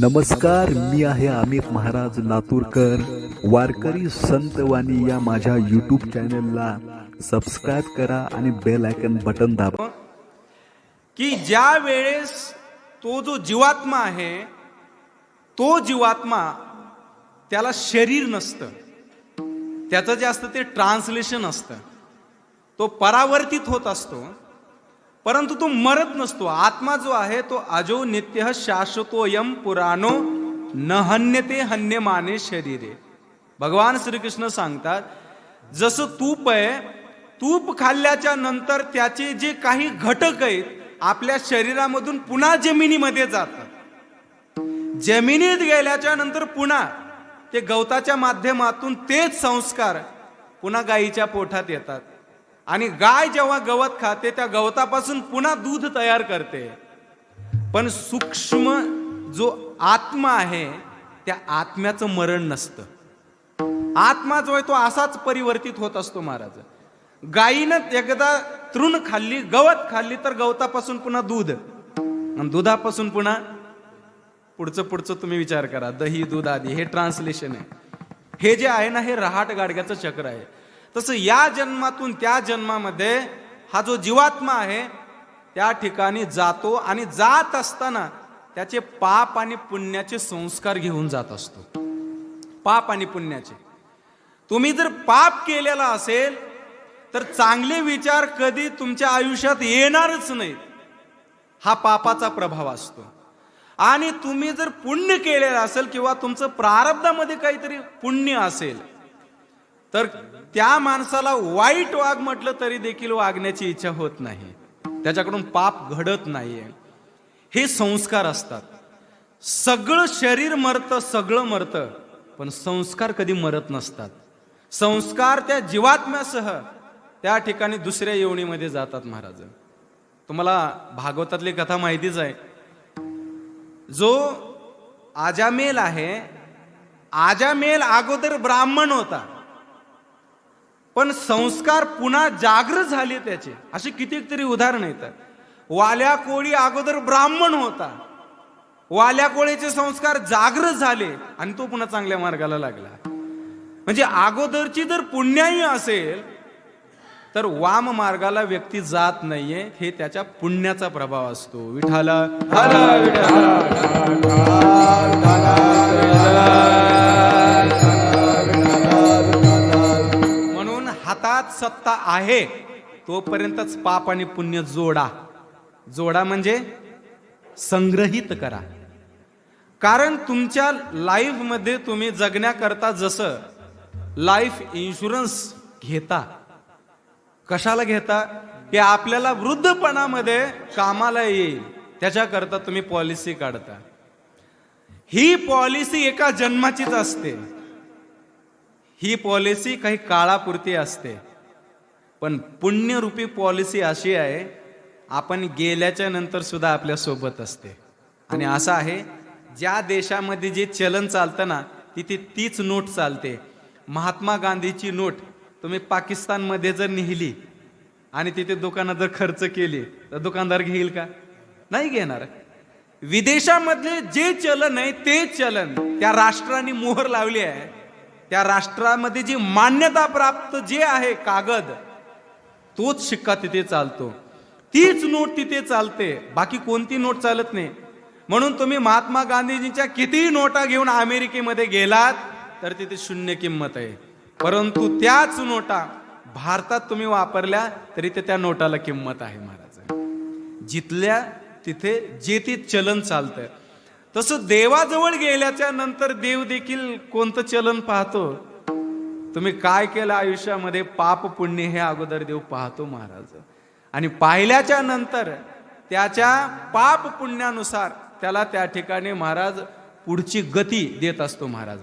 नमस्कार मी आहे अमित महाराज लातूरकर. वारकरी संतवाणी या माझ्या यूट्यूब चॅनलला सबस्क्राईब करा आणि बेल आयकन बटन दाबा. की ज्या वेळेस तो जो जीवात्मा आहे तो जीवात्मा त्याला शरीर नसतं. त्याचं जे असतं ते ट्रान्सलेशन असतं. तो परावर्तित होत असतो. परंतु तो मरत नसतो. आत्मा जो आहे तो अजो नित्य शाश्वतोयम पुराणो न हन्यते हन्यमाने शरीरे. भगवान श्रीकृष्ण सांगतात जसं तूप आहे तूप खाल्ल्याच्या नंतर त्याचे जे काही घटक आहेत आपल्या शरीरामधून पुन्हा जमिनीमध्ये जातात जमिनीत गेल्याच्यानंतर पुन्हा ते गवताच्या माध्यमातून तेच संस्कार पुन्हा गायीच्या पोटात येतात. आणि गाय जेव्हा गवत खाते त्या गवतापासून पुन्हा दूध तयार करते. पण सूक्ष्म जो आत्मा आहे त्या आत्म्याचं मरण नसतं. आत्मा जो आहे तो असाच परिवर्तित होत असतो महाराज. गायीनं एकदा तृण खाल्ली गवत खाल्ली तर गवतापासून पुन्हा दूध. आणि दुधापासून पुन्हा पुढचं पुढचं तुम्ही विचार करा. दही दूध आदी हे ट्रान्सलेशन आहे. हे जे आहे ना हे रहाट गाडग्याचं चक्र आहे. तसं या जन्मातून त्या जन्मामध्ये हा जो जीवात्मा आहे त्या ठिकाणी जातो आणि जात असताना त्याचे पाप आणि पुण्याचे संस्कार घेऊन जात असतो. पाप आणि पुण्याचे. तुम्ही जर पाप केलेला असेल तर चांगले विचार कधी तुमच्या आयुष्यात येणारच नाहीत. हा पापाचा प्रभाव असतो. आणि तुम्ही जर पुण्य केलेलं असेल किंवा तुमचं प्रारब्धामध्ये काहीतरी पुण्य असेल तर त्या माणसाला वाईट वाघ म्हटलं तरी देखील वागण्याची इच्छा होत नाही. त्याच्याकडून पाप घडत नाहीये. हे संस्कार असतात. सगळं शरीर मरतं सगळं मरतं पण संस्कार कधी मरत नसतात. संस्कार त्या जीवात्म्यासह त्या ठिकाणी दुसऱ्या येवणीमध्ये जातात महाराज. तुम्हाला भागवतातली कथा माहितीच आहे. जो आजामेल आहे आजामेल अगोदर ब्राह्मण होता. पण संस्कार पुन्हा जागृत झाले त्याचे. असे कितीतरी उदाहरण येतात. वाल्या कोळी अगोदर ब्राह्मण होता. वाल्या कोळीचे संस्कार जागृत झाले आणि तो पुन्हा चांगल्या मार्गाला लागला. म्हणजे अगोदरची जर पुण्याही असेल तर वाम मार्गाला व्यक्ती जात नाहीये हे त्याच्या पुण्याचा प्रभाव असतो. विठाला हातात सत्ता आहे तोपर्यंतच पाप आणि पुण्य जोडा. जोडा म्हणजे संग्रहित करा. कारण तुमच्या लाईफमध्ये तुम्ही जगण्याकरता जसं लाईफ इन्शुरन्स घेता कशाला घेता? की आपल्याला वृद्धपणामध्ये कामाला येईल त्याच्याकरता तुम्ही पॉलिसी काढता. ही पॉलिसी एका जन्माचीच असते. ही पॉलिसी काही काळापुरती असते. पण पुण्यरूपी पॉलिसी अशी आहे आपण गेल्याच्यानंतर सुद्धा आपल्यासोबत असते. आणि असं आहे ज्या देशामध्ये जे चलन चालतं ना तिथे तीच नोट चालते. महात्मा गांधीची नोट तुम्ही पाकिस्तानमध्ये जर नेली आणि तिथे दुकानात जर खर्च केली तर दुकानदार घेईल का? नाही घेणार. विदेशामधले जे चलन आहे ते चलन त्या राष्ट्राने मोहर लावली आहे. त्या राष्ट्रामध्ये जी मान्यता प्राप्त जे आहे कागद तोच शिक्का तिथे चालतो. तीच नोट तिथे चालते. बाकी कोणती नोट चालत नाही. म्हणून तुम्ही महात्मा गांधीजींच्या कितीही नोटा घेऊन अमेरिकेमध्ये गेलात तर तिथे शून्य किंमत आहे. परंतु त्याच नोटा भारतात तुम्ही वापरल्या तरी ते त्या नोटाला किंमत आहे महाराज. जिथल्या तिथे जे ते चलन चालतं तसं देवाजवळ गेल्याच्यानंतर देव देखील कोणतं चलन पाहतो? तुम्ही काय केलं आयुष्यामध्ये? पाप पुण्य हे अगोदर देव पाहतो महाराज. आणि पाहिल्याच्या नंतर त्याच्या पाप पुण्यानुसार त्याला त्या ठिकाणी महाराज पुढची गती देत असतो महाराज.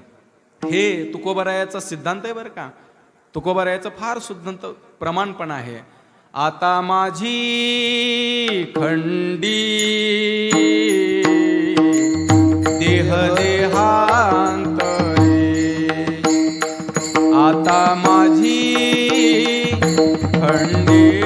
हे तुकोबरायाचा सिद्धांत आहे बरं का? तुकोबरायाचं फार सिद्धांत प्रमाण पण आहे. आता माझी खंडी देह देहांतरे आता माझी खंडी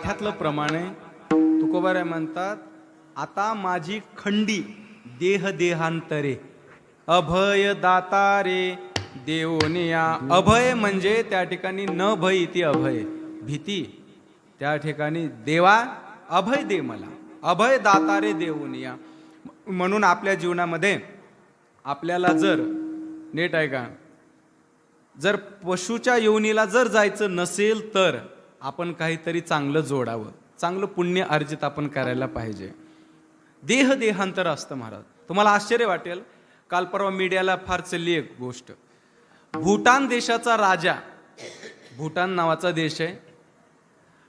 गाथ्यातलं प्रमाण आहे म्हणतात आता माझी खंडी देह देहांतरे अभय दातारे देवनिया अभय म्हणजे त्या ठिकाणी न भय ती अभय. भीती त्या ठिकाणी देवा अभय दे मला. अभय दातारे देवनिया म्हणून आपल्या जीवनामध्ये आपल्याला जर नेट आहे का जर पशुच्या योनीला जर जायचं नसेल तर आपण काहीतरी चांगलं जोडावं. चांगलं पुण्य अर्जित आपण करायला पाहिजे. देह देहांतर असतं महाराज. तुम्हाला आश्चर्य वाटेल काल परवा मीडियाला फार चालली एक गोष्ट. भूटान देशाचा राजा भूटान नावाचा देश आहे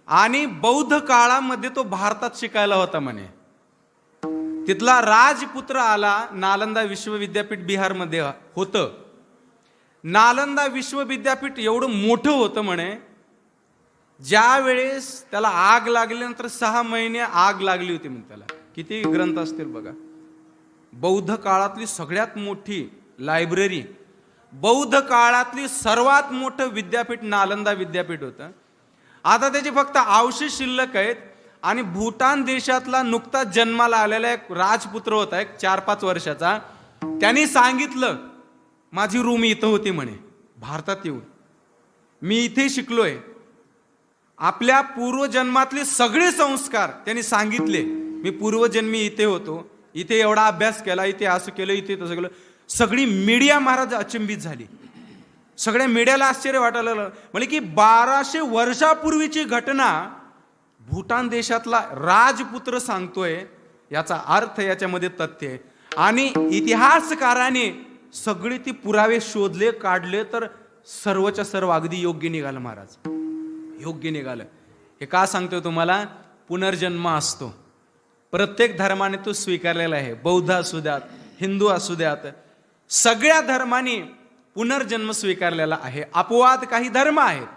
आणि बौद्ध काळामध्ये तो भारतात शिकायला होता म्हणे. तिथला राजपुत्र आला नालंदा विश्वविद्यापीठ बिहारमध्ये होतं. नालंदा विश्वविद्यापीठ एवढं मोठं होतं म्हणे ज्या वेळेस त्याला आग लागल्यानंतर सहा महिने आग लागली होती म्हणे त्याला. किती ग्रंथ असतील बघा. बौद्ध काळातली सगळ्यात मोठी लायब्ररी बौद्ध काळातली सर्वात मोठं विद्यापीठ नालंदा विद्यापीठ होतं. आता त्याचे फक्त अवशेष शिल्लक आहेत आणि भूटान देशातला नुकताच जन्माला आलेला एक राजपुत्र होता एक चार पाच वर्षाचा. त्यांनी सांगितलं माझी रूम इथं होती म्हणे भारतात येऊन. मी इथे शिकलोय. आपल्या पूर्वजन्मातले सगळे संस्कार त्यांनी सांगितले. मी पूर्वजन्मी इथे होतो. इथे एवढा अभ्यास केला इथे असं केलं इथे तसं केलं. सगळी मीडिया महाराज अचंबित झाली. सगळ्या मीडियाला आश्चर्य वाटायला लागलं. म्हणजे की बाराशे वर्षापूर्वीची घटना भूटान देशातला राजपुत्र सांगतोय याचा अर्थ याच्यामध्ये तथ्य आहे. आणि इतिहासकाराने सगळे ती पुरावे शोधले काढले तर सर्वच्या सर्व अगदी योग्य निघालं महाराज. योग्य निघालं. हे का सांगतो तुम्हाला? पुनर्जन्म असतो. प्रत्येक धर्माने तो स्वीकारलेला आहे. बौद्ध असू द्यात हिंदू असू द्यात सगळ्या धर्माने पुनर्जन्म स्वीकारलेला आहे. अपवाद काही धर्म आहेत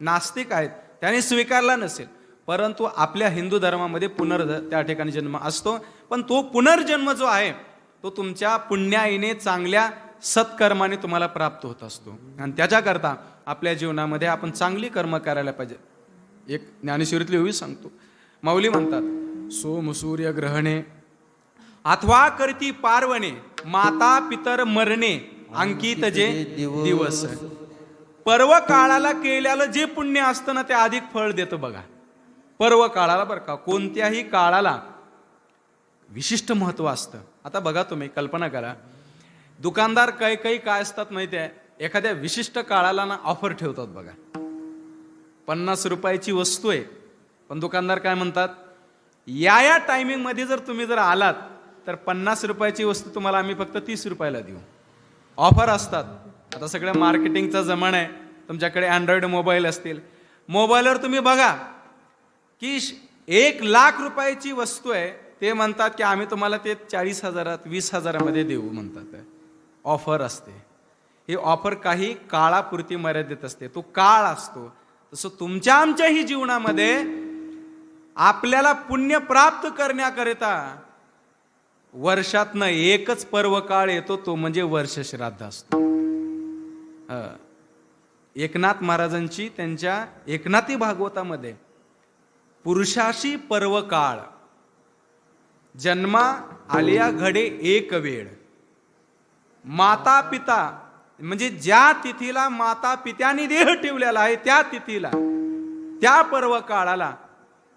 नास्तिक आहेत त्याने स्वीकारला नसेल. परंतु आपल्या हिंदू धर्मामध्ये पुनर् त्या ठिकाणी जन्म असतो. पण तो पुनर्जन्म जो आहे तो तुमच्या पुण्याईने चांगल्या सत्कर्माने तुम्हाला प्राप्त होत असतो. आणि त्याच्याकरता आपल्या जीवनामध्ये आपण चांगली कर्म करायला पाहिजे. एक ज्ञानेश्वरीतली होवी सांगतो. माऊली म्हणतात सोम सूर्य ग्रहणे अथवा करती पार्वणे माता पितर मरणे अंकित जे दिवस. पर्व काळाला केल्याला जे पुण्य असतं ना ते अधिक फळ देतं बघा. पर्व काळाला बरं का कोणत्याही काळाला विशिष्ट महत्त्व असतं. आता बघा तुम्ही कल्पना करा. दुकानदार काही काही काय असतात माहिती आहे? एखाद्या विशिष्ट काळाला ना ऑफर ठेवतात बघा. पन्नास रुपयाची वस्तू आहे. पण दुकानदार काय म्हणतात? या या टायमिंगमध्ये जर तुम्ही जर आलात तर पन्नास रुपयाची वस्तू तुम्हाला आम्ही फक्त तीस रुपयाला देऊ. ऑफर असतात. आता सगळं मार्केटिंगचा जमाना आहे. तुमच्याकडे अँड्रॉइड मोबाईल असतील. मोबाईलवर तुम्ही बघा की श- एक लाख रुपयाची वस्तू आहे ते म्हणतात की आम्ही तुम्हाला ते चाळीस हजारात वीस हजारामध्ये देऊ म्हणतात. ऑफर असते. ही ऑफर काही काळापुरती मर्यादित असते. तो काळ असतो. तसं तुमच्या आमच्याही जीवनामध्ये आपल्याला पुण्य प्राप्त करण्याकरिता वर्षातनं एकच पर्व काळ येतो तो म्हणजे वर्ष श्राद्ध असतो एकनाथ महाराजांची त्यांच्या एकनाथी भागवतामध्ये पुरुषाशी पर्व काळ जन्मा आलिया घडे एक वेळ माता पिता म्हणजे ज्या तिथीला माता पित्याने देह ठेवलेला आहे त्या तिथीला त्या पर्व काळाला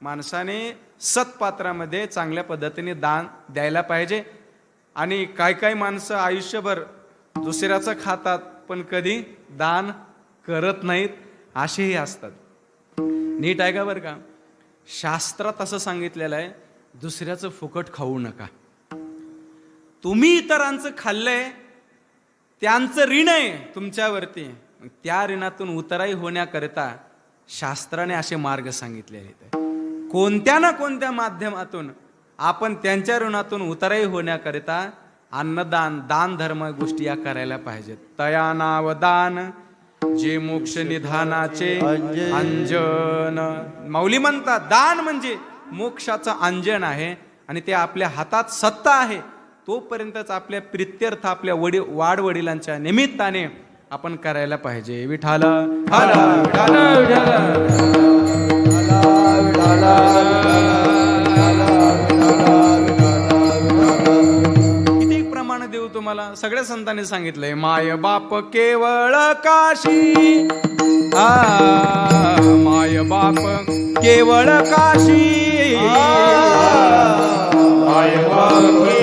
माणसाने सत्पात्रामध्ये चांगल्या पद्धतीने दान द्यायला पाहिजे. आणि काय काय माणसं आयुष्यभर दुसऱ्याचं खातात पण कधी दान करत नाहीत असेही असतात. नीट आहे का बरं का? शास्त्रात असं सांगितलेलं आहे दुसऱ्याचं फुकट खाऊ नका. तुम्ही इतरांचं खाल्लंय त्यांचं ऋण आहे तुमच्यावरती. त्या ऋणातून उतराई होण्याकरिता शास्त्राने असे मार्ग सांगितले आहेत. कोणत्या ना कोणत्या माध्यमातून आपण त्यांच्या ऋणातून उतराई होण्याकरिता अन्नदान दान धर्म गोष्टी या करायला पाहिजेत. तया नाव दान जे मोक्ष निधानाचे अंजन. माऊली म्हणतात दान म्हणजे मोक्षाचं अंजन आहे आणि ते आपल्या हातात सत्ता आहे. तोपर्यंतच आपल्या प्रित्यर्थ आपल्या वडील वाडवडिलांच्या निमित्ताने आपण करायला पाहिजे. विठाला किती प्रमाण देऊ तुम्हाला? सगळ्या संतांनी सांगितलंय माय बाप केवळ काशी. माय बाप केवळ काशी. माय बाप